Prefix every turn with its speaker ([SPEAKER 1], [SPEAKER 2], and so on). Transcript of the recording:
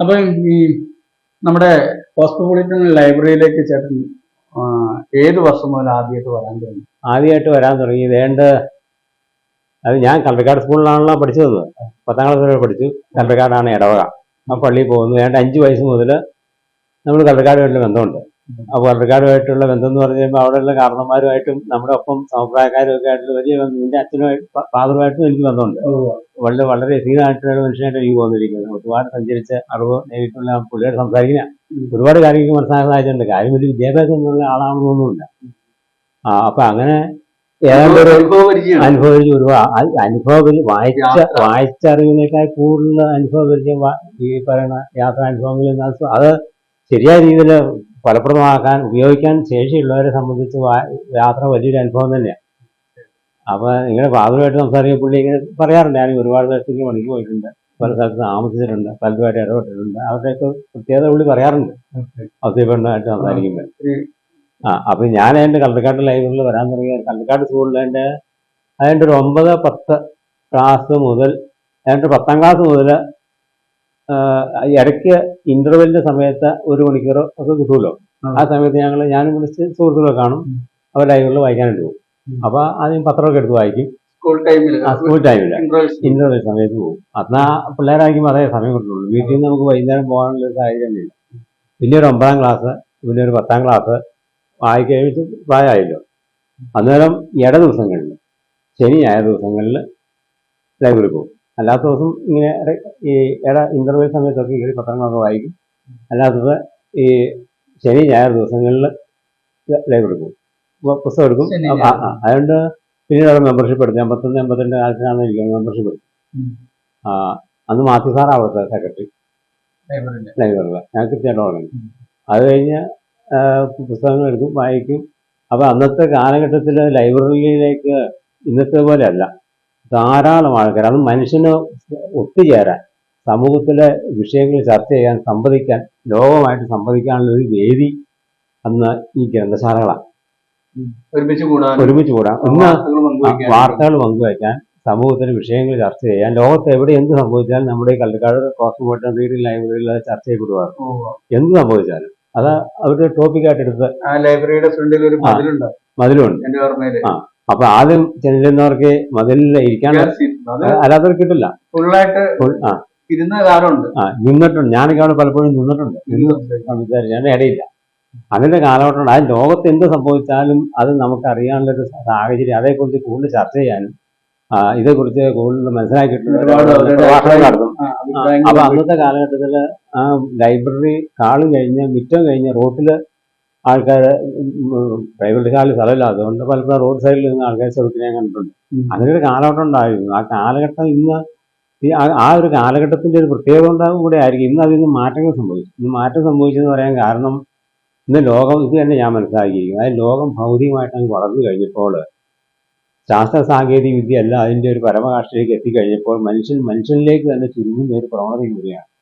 [SPEAKER 1] അപ്പൊ ഈ നമ്മുടെ കോസ്മോപൊളിറ്റൻ ലൈബ്രറിയിലേക്ക് ചേട്ടൻ ഏത് വർഷം മുതൽ ആദ്യമായിട്ട് വരാൻ തുടങ്ങി?
[SPEAKER 2] ആദ്യമായിട്ട് വരാൻ തുടങ്ങി. വേണ്ട അത് ഞാൻ കണ്ടക്കാട് സ്കൂളിലാണല്ലോ പഠിച്ചത് പത്താം ക്ലാസ് വരെ പഠിച്ചു. കണ്ടക്കാടാണ് ഇടവക ആ പള്ളിയിൽ പോകുന്നു. വേണ്ട അഞ്ച് വയസ്സ് മുതൽ നമ്മൾ കണ്ടക്കാടുമായിട്ടുള്ള ബന്ധമുണ്ട്. അപ്പോൾ കണ്ടക്കാടുമായിട്ടുള്ള ബന്ധം എന്ന് പറഞ്ഞു കഴിയുമ്പോൾ അവിടെയുള്ള കാരണന്മാരുമായിട്ടും നമ്മുടെ ഒപ്പം സമപ്രായക്കാരും ഒക്കെ ആയിട്ടുള്ള വലിയ എന്റെ അച്ഛനുമായിട്ട് ഫാദറുമായിട്ടും എനിക്ക് ബന്ധമുണ്ട്. വളരെ വളരെ അധികമായിട്ടുള്ള മനുഷ്യനായിട്ട് എനിക്ക് തോന്നിയിരിക്കുന്നത് ഒരുപാട് സഞ്ചരിച്ച അറിവ് നേരിട്ടുള്ള പുള്ളിയോട് സംസാരിക്കുന്ന ഒരുപാട് കാര്യങ്ങൾ മനസ്സിലാക്കാൻ സാധിച്ചിട്ടുണ്ട് കാര്യം ഒരു വിദ്യാഭ്യാസം എന്നുള്ള ആളാണെന്നൊന്നുമില്ല ആ അപ്പൊ അങ്ങനെ ഏതാണ്ട് ഒരു
[SPEAKER 1] അനുഭവപരിചയം
[SPEAKER 2] ഒരുപാട് അനുഭവം വായിച്ച
[SPEAKER 1] വായിച്ച
[SPEAKER 2] വായിച്ചറിവിനേക്കാൾ കൂടുതൽ അനുഭവപരിചയം ഈ പറയുന്ന യാത്രാനുഭവങ്ങളിൽ അത് ശരിയായ രീതിയിൽ ഫലപ്രദമാക്കാൻ ഉപയോഗിക്കാൻ ശേഷിയുള്ളവരെ സംബന്ധിച്ച് യാത്ര വലിയൊരു അനുഭവം തന്നെയാണ് അപ്പൊ ഇങ്ങനെ ഫാദറുമായിട്ട് സംസാരിക്കുന്ന പുള്ളി ഇങ്ങനെ പറയാറുണ്ട് ഞാൻ ഒരുപാട് സ്ഥലത്തേക്ക് പണിക്ക് പോയിട്ടുണ്ട് പല സ്ഥലത്ത് താമസിച്ചിട്ടുണ്ട് പലരുമായിട്ട് ഇടപെട്ടിട്ടുണ്ട്. അവരുടെയൊക്കെ പ്രത്യേകത പുള്ളി പറയാറുണ്ട്. ഔദ്യോഗികമായിട്ട് സംസാരിക്കുമ്പോൾ. ആ അപ്പൊ ഞാൻ എന്റെ കള്ളക്കാട്ട് ലൈബ്രറിയിൽ വരാൻ തുടങ്ങിയ കള്ളക്കാട് സ്കൂളിൽ എന്റെ അതിന്റെ ഒരു ഒമ്പത് പത്ത് ക്ലാസ് മുതൽ അതിന്റെ പത്താം ക്ലാസ് മുതൽ ഇടയ്ക്ക് ഇന്റർവെല്ലിന്റെ സമയത്ത് ഒരു മണിക്കൂറോ ഒക്കെ കിട്ടുമല്ലോ
[SPEAKER 1] ആ.
[SPEAKER 2] സമയത്ത് ഞങ്ങൾ ഞാനും വിളിച്ച് സുഹൃത്തുക്കളെ കാണും. അവർ ലൈബ്രറിയിൽ വായിക്കാനായിട്ട് പോകും. അപ്പൊ ആദ്യം പത്രമൊക്കെ എടുത്ത് വായിക്കും.
[SPEAKER 1] സ്കൂൾ ടൈമിൽ
[SPEAKER 2] സ്കൂൾ ടൈമില്ല ഇന്റർവെൽ സമയത്ത് പോകും. അന്നാ പിള്ളേരായിരിക്കും അതേ സമയം കിട്ടുള്ളൂ. വീട്ടിൽ നിന്ന് നമുക്ക് വൈകുന്നേരം പോകാനുള്ള ഒരു സാഹചര്യം ഇല്ല. പിന്നെ ഒരു ഒമ്പതാം ക്ലാസ് പിന്നെ ഒരു പത്താം ക്ലാസ്. വായിക്കഴിച്ച് പ്രായമായല്ലോ. അന്നേരം ഇട ദിവസങ്ങളിൽ ശനി ഞായർ ദിവസങ്ങളിൽ ലൈബ്രറി പോകും. അല്ലാത്ത ദിവസം ഇങ്ങനെ ഈ ഇട ഇന്റർവ്യൂ സമയത്തൊക്കെ ഈ പത്രങ്ങളൊക്കെ വായിക്കും. അല്ലാത്തത് ഈ ശനി ഞായർ ദിവസങ്ങളിൽ ലൈവ് എടുക്കും പുസ്തകം എടുക്കും. അതുകൊണ്ട് പിന്നീട് അവിടെ മെമ്പർഷിപ്പ് എടുത്തു എൺപത്തൊന്ന് എൺപത്തിരണ്ട് കാലത്തിനാണ് എനിക്ക് മെമ്പർഷിപ്പ് എടുത്തു ആ അന്ന് മാത്യു സാർ അവിടുത്തെ സെക്രട്ടറി ലൈബ്രറിയിലെ ഞാൻ കൃത്യമായിട്ട് ഓർമ്മ. അത് കഴിഞ്ഞ് പുസ്തകങ്ങൾ എടുക്കും വായിക്കും. അപ്പൊ അന്നത്തെ കാലഘട്ടത്തിൽ ലൈബ്രറിയിലേക്ക് ഇന്നത്തെ പോലെ അല്ല. ധാരാളം ആൾക്കാർ അത് മനുഷ്യന് ഒത്തുചേരാൻ സമൂഹത്തിലെ വിഷയങ്ങൾ ചർച്ച ചെയ്യാൻ സംവദിക്കാൻ ലോകമായിട്ട് സംവദിക്കാനുള്ള ഒരു വേദി അന്ന് ഈ ഗ്രന്ഥശാലകളാണ്.
[SPEAKER 1] ഒരുമിച്ച് കൂടാൻ
[SPEAKER 2] ഒരുമിച്ച് കൂടാൻ. ഇന്ന്
[SPEAKER 1] വാർത്തകൾ പങ്കുവയ്ക്കാൻ
[SPEAKER 2] സമൂഹത്തിന് വിഷയങ്ങൾ ചർച്ച ചെയ്യാൻ ലോകത്ത് എവിടെ എന്ത് സംഭവിച്ചാലും നമ്മുടെ ഈ കള്ളിക്കാട് കോസ്മോട്ടൻ റീഡിംഗ് ലൈബ്രറിയിൽ അത് ചർച്ച ചെയ്യപ്പെടുവാറ് എന്ത് സംഭവിച്ചാലും. അത് അവരുടെ ടോപ്പിക്കായിട്ട് എടുത്ത്
[SPEAKER 1] ആ ലൈബ്രറിയുടെ ഫ്രണ്ടിൽ ഒരു. മതിലുണ്ട്.
[SPEAKER 2] മതിലുണ്ട്.
[SPEAKER 1] എന്റെ ഓർമ്മയിൽ.
[SPEAKER 2] ആ. അപ്പൊ ആദ്യം ചെല്ലുന്നവർക്ക് മതിലിൽ ഇരിക്കാൻ
[SPEAKER 1] അല്ലാത്തവർ
[SPEAKER 2] അല്ലാത്തവർക്ക് കിട്ടില്ല
[SPEAKER 1] ഫുള്ളായിട്ട്
[SPEAKER 2] ഫുൾ- ആ.
[SPEAKER 1] ഇരുന്ന കാലമുണ്ട്
[SPEAKER 2] ആ നിന്നിട്ടുണ്ട്. ഞാനൊക്കെ അവിടെ പലപ്പോഴും നിന്നിട്ടുണ്ട്. ഞാൻ ഇടയില്ല. അതിന്റെ കാലഘട്ടം ആ ലോകത്ത് എന്ത് സംഭവിച്ചാലും അത് നമുക്ക് അറിയാനുള്ള ഒരു സാഹചര്യം അതേക്കുറിച്ച് കൂടുതൽ ചർച്ച ചെയ്യാനും ഇതേക്കുറിച്ച് കൂടുതൽ മനസ്സിലാക്കിയിട്ടുണ്ട് നടത്തും. അപ്പൊ അന്നത്തെ കാലഘട്ടത്തിൽ ആ ലൈബ്രറി കാളും കഴിഞ്ഞ് മിറ്റം കഴിഞ്ഞ് റോട്ടിൽ ആൾക്കാർ പ്രൈവറ്റ് കാലിൽ സ്ഥലമില്ല. അതുകൊണ്ട് പലപ്പോഴും റോഡ് സൈഡിൽ നിന്ന് ആൾക്കാർ ചെറുക്കിനെ ഞാൻ കണ്ടിട്ടുണ്ട്. അങ്ങനെ ഒരു കാലഘട്ടം ഉണ്ടായിരുന്നു. ആ കാലഘട്ടം ഇന്ന് ഈ ആ- ഒരു കാലഘട്ടത്തിന്റെ ഒരു പ്രത്യേകത ഉണ്ടാകും കൂടെ ആയിരിക്കും. ഇന്ന് അതിന് മാറ്റങ്ങൾ സംഭവിച്ചു. ഇന്ന് മാറ്റം സംഭവിച്ചെന്ന് പറയാൻ കാരണം ഇന്ന് ലോകം ഇത് തന്നെ ഞാൻ മനസ്സിലാക്കിയിരിക്കും അതായത് ലോകം ഭൗതികമായിട്ട് അങ്ങ് വളർന്നു കഴിഞ്ഞപ്പോൾ ശാസ്ത്ര സാങ്കേതിക വിദ്യ അല്ല അതിന്റെ ഒരു പരമകാഷ്ഠയിലേക്ക് എത്തിക്കഴിഞ്ഞപ്പോൾ മനുഷ്യൻ മനുഷ്യനിലേക്ക് തന്നെ ചുരുങ്ങുന്ന ഒരു പ്രവണത കൂടിയാണ്.